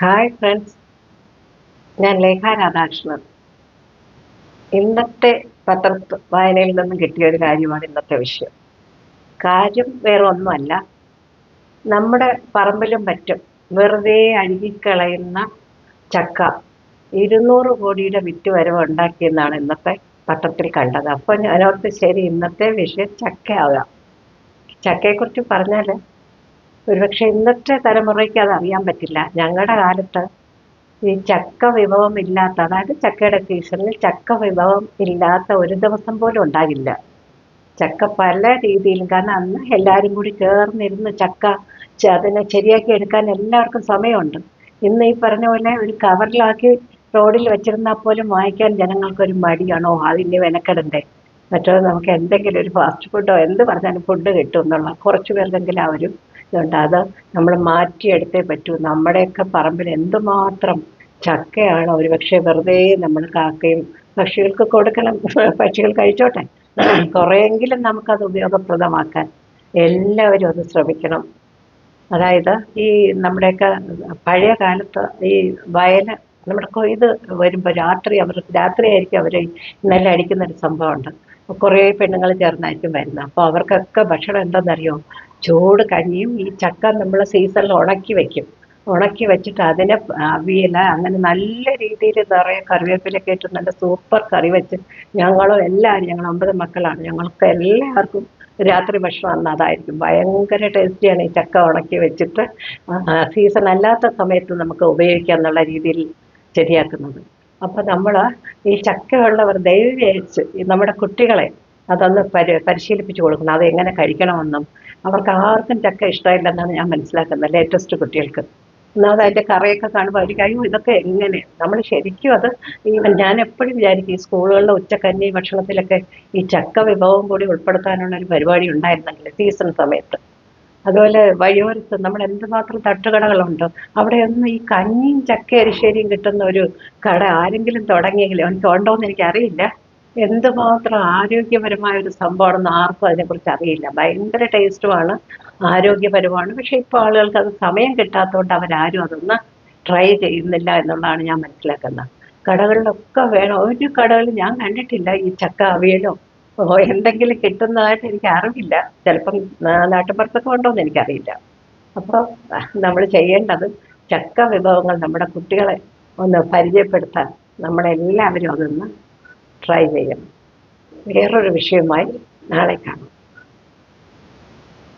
Hi friends ഞാൻ ലേഖ രാധാകൃഷ്ണൻ. ഇന്നത്തെ പത്ര വായനയിൽ നിന്നും കിട്ടിയ ഒരു കാര്യമാണ് ഇന്നത്തെ വിഷയം. കാര്യം വേറെ ഒന്നുമല്ല. നമ്മുടെ പറമ്പിലും മറ്റും വെറുതെ അഴുകിക്കളയുന്ന ചക്ക ഇരുന്നൂറ് കോടിയുടെ വിറ്റ് വരവ് ഉണ്ടാക്കിയെന്നാണ് ഇന്നത്തെ പത്രത്തിൽ കണ്ടത്. അപ്പോൾ ഞാനോർത്ത് ശരി ഇന്നത്തെ വിഷയം ചക്കയാകാം. ചക്കയെക്കുറിച്ച് പറഞ്ഞാൽ ഒരുപക്ഷെ ഇന്നത്തെ തലമുറയ്ക്ക് അത് അറിയാൻ പറ്റില്ല. ഞങ്ങളുടെ കാലത്ത് ഈ ചക്ക വിഭവം ഇല്ലാത്ത അതായത് ചക്കയുടെ സീസണിൽ ചക്ക വിഭവം ഇല്ലാത്ത ഒരു ദിവസം പോലും ഉണ്ടാകില്ല. ചക്ക പല രീതിയിലും കാരണം അന്ന് എല്ലാവരും കൂടി ചേർന്നിരുന്ന് ചക്ക അതിനെ ശരിയാക്കി എടുക്കാൻ എല്ലാവർക്കും സമയമുണ്ട്. ഇന്ന് ഈ പറഞ്ഞ പോലെ ഒരു കവറിലാക്കി റോഡിൽ വെച്ചിരുന്നാൽ പോലും വാങ്ങിക്കാൻ ജനങ്ങൾക്കൊരു മടിയാണോ? അതിന് വിലക്കെടണ്ടേ മറ്റോ നമുക്ക് എന്തെങ്കിലും ഒരു ഫാസ്റ്റ് ഫുഡോ എന്ത് പറഞ്ഞാലും ഫുഡ് കിട്ടും എന്നുള്ള കുറച്ച് പേർക്കെങ്കിലും ആ ഒരു ഇതുണ്ട് അത് നമ്മൾ മാറ്റിയെടുത്തേ പറ്റൂ. നമ്മുടെയൊക്കെ പറമ്പിൽ എന്തുമാത്രം ചക്കയാണ് ഒരു പക്ഷേ വെറുതെ നമ്മൾ കാക്കയും പക്ഷികൾക്ക് കൊടുക്കണം. പക്ഷികൾ കഴിച്ചോട്ടെ. കുറേയെങ്കിലും നമുക്കത് ഉപയോഗപ്രദമാക്കാൻ എല്ലാവരും അത് ശ്രമിക്കണം. അതായത് ഈ നമ്മുടെയൊക്കെ പഴയ കാലത്ത് ഈ വയൽ നമ്മുടെ കൊയ്ത് വരുമ്പോൾ രാത്രി അവർ രാത്രിയായിരിക്കും അവർ നെല്ല് അടിക്കുന്ന ഒരു സംഭവമുണ്ട്. കുറേ പെണ്ണുങ്ങൾ ചേർന്നായിരിക്കും വരുന്നത്. അപ്പോൾ അവർക്കൊക്കെ ഭക്ഷണം എന്തെന്നറിയോ? ചൂട് കഞ്ഞിയും ഈ ചക്ക നമ്മൾ സീസണിൽ ഉണക്കി വെക്കും. ഉണക്കി വെച്ചിട്ട് അതിനെ അവിയല അങ്ങനെ നല്ല രീതിയിൽ നിറയെ കറിവേപ്പിലൊക്കെ ഇട്ട് നല്ല സൂപ്പർ കറി വെച്ച് ഞങ്ങളും എല്ലാവരും ഞങ്ങൾ ഒമ്പത് മക്കളാണ്. ഞങ്ങൾക്ക് എല്ലാവർക്കും രാത്രി ഭക്ഷണം അന്ന് അതായിരിക്കും. ഭയങ്കര ടേസ്റ്റിയാണ് ഈ ചക്ക ഉണക്കി വെച്ചിട്ട് സീസൺ അല്ലാത്ത സമയത്ത് നമുക്ക് ഉപയോഗിക്കാം എന്നുള്ള രീതിയിൽ ശരിയാക്കുന്നത്. അപ്പോൾ നമ്മൾ ഈ ചക്കയുള്ളവർ ദൈവം നമ്മുടെ കുട്ടികളെ അതൊന്ന് പരി പരിശീലിപ്പിച്ചു കൊടുക്കണം. അത് എങ്ങനെ കഴിക്കണമെന്നും അവർക്ക് ആർക്കും ചക്ക ഇഷ്ടമില്ലെന്നാണ് ഞാൻ മനസ്സിലാക്കുന്നത് ലേറ്റസ്റ്റ് കുട്ടികൾക്ക്. ഒന്നാമത് അതിന്റെ കറിയൊക്കെ കാണുമ്പോൾ അവർക്ക് അയ്യോ ഇതൊക്കെ എങ്ങനെ? നമ്മൾ ശരിക്കും അത് ഈവൻ ഞാൻ എപ്പോഴും വിചാരിക്കും ഈ സ്കൂളുകളിലെ ഉച്ചക്കഞ്ഞി ഭക്ഷണത്തിലൊക്കെ ഈ ചക്ക വിഭവം കൂടി ഉൾപ്പെടുത്താനുള്ള ഒരു പരിപാടി ഉണ്ടായിരുന്നെങ്കിൽ സീസൺ സമയത്ത്. അതുപോലെ വഴിയോരത്ത് നമ്മൾ എന്തുമാത്രം തട്ടുകടകളുണ്ട് അവിടെയൊന്നും ഈ കഞ്ഞിയും ചക്ക അരിശ്ശേരിയും കിട്ടുന്ന ഒരു കട ആരെങ്കിലും തുടങ്ങിയെങ്കിലും എനിക്ക് ഉണ്ടോ എന്ന് എനിക്കറിയില്ല. എന്തുമാത്രം ആരോഗ്യപരമായ ഒരു സംഭവമാണെന്ന് ആർക്കും അതിനെക്കുറിച്ച് അറിയില്ല. ഭയങ്കര ടേസ്റ്റുമാണ് ആരോഗ്യപരമാണ്. പക്ഷെ ഇപ്പോൾ ആളുകൾക്ക് അത് സമയം കിട്ടാത്തതുകൊണ്ട് അവരാരും അതൊന്ന് ട്രൈ ചെയ്യുന്നില്ല എന്നുള്ളതാണ് ഞാൻ മനസ്സിലാക്കുന്നത്. കടകളിലൊക്കെ വേണം. ഒരു കടകളിൽ ഞാൻ കണ്ടിട്ടില്ല ഈ ചക്ക അവിയലോ. എന്തെങ്കിലും കിട്ടുന്നതായിട്ട് എനിക്ക് അറിവില്ല. ചിലപ്പം ഉണ്ടോ എന്ന് എനിക്കറിയില്ല. അപ്പോൾ നമ്മൾ ചെയ്യേണ്ടത് ചക്ക വിഭവങ്ങൾ നമ്മുടെ കുട്ടികളെ ഒന്ന് പരിചയപ്പെടുത്താൻ നമ്മളെല്ലാവരും അതൊന്ന് ട്രൈ ചെയ്യണം. വേറൊരു വിഷയമായി നാളെ കാണാം.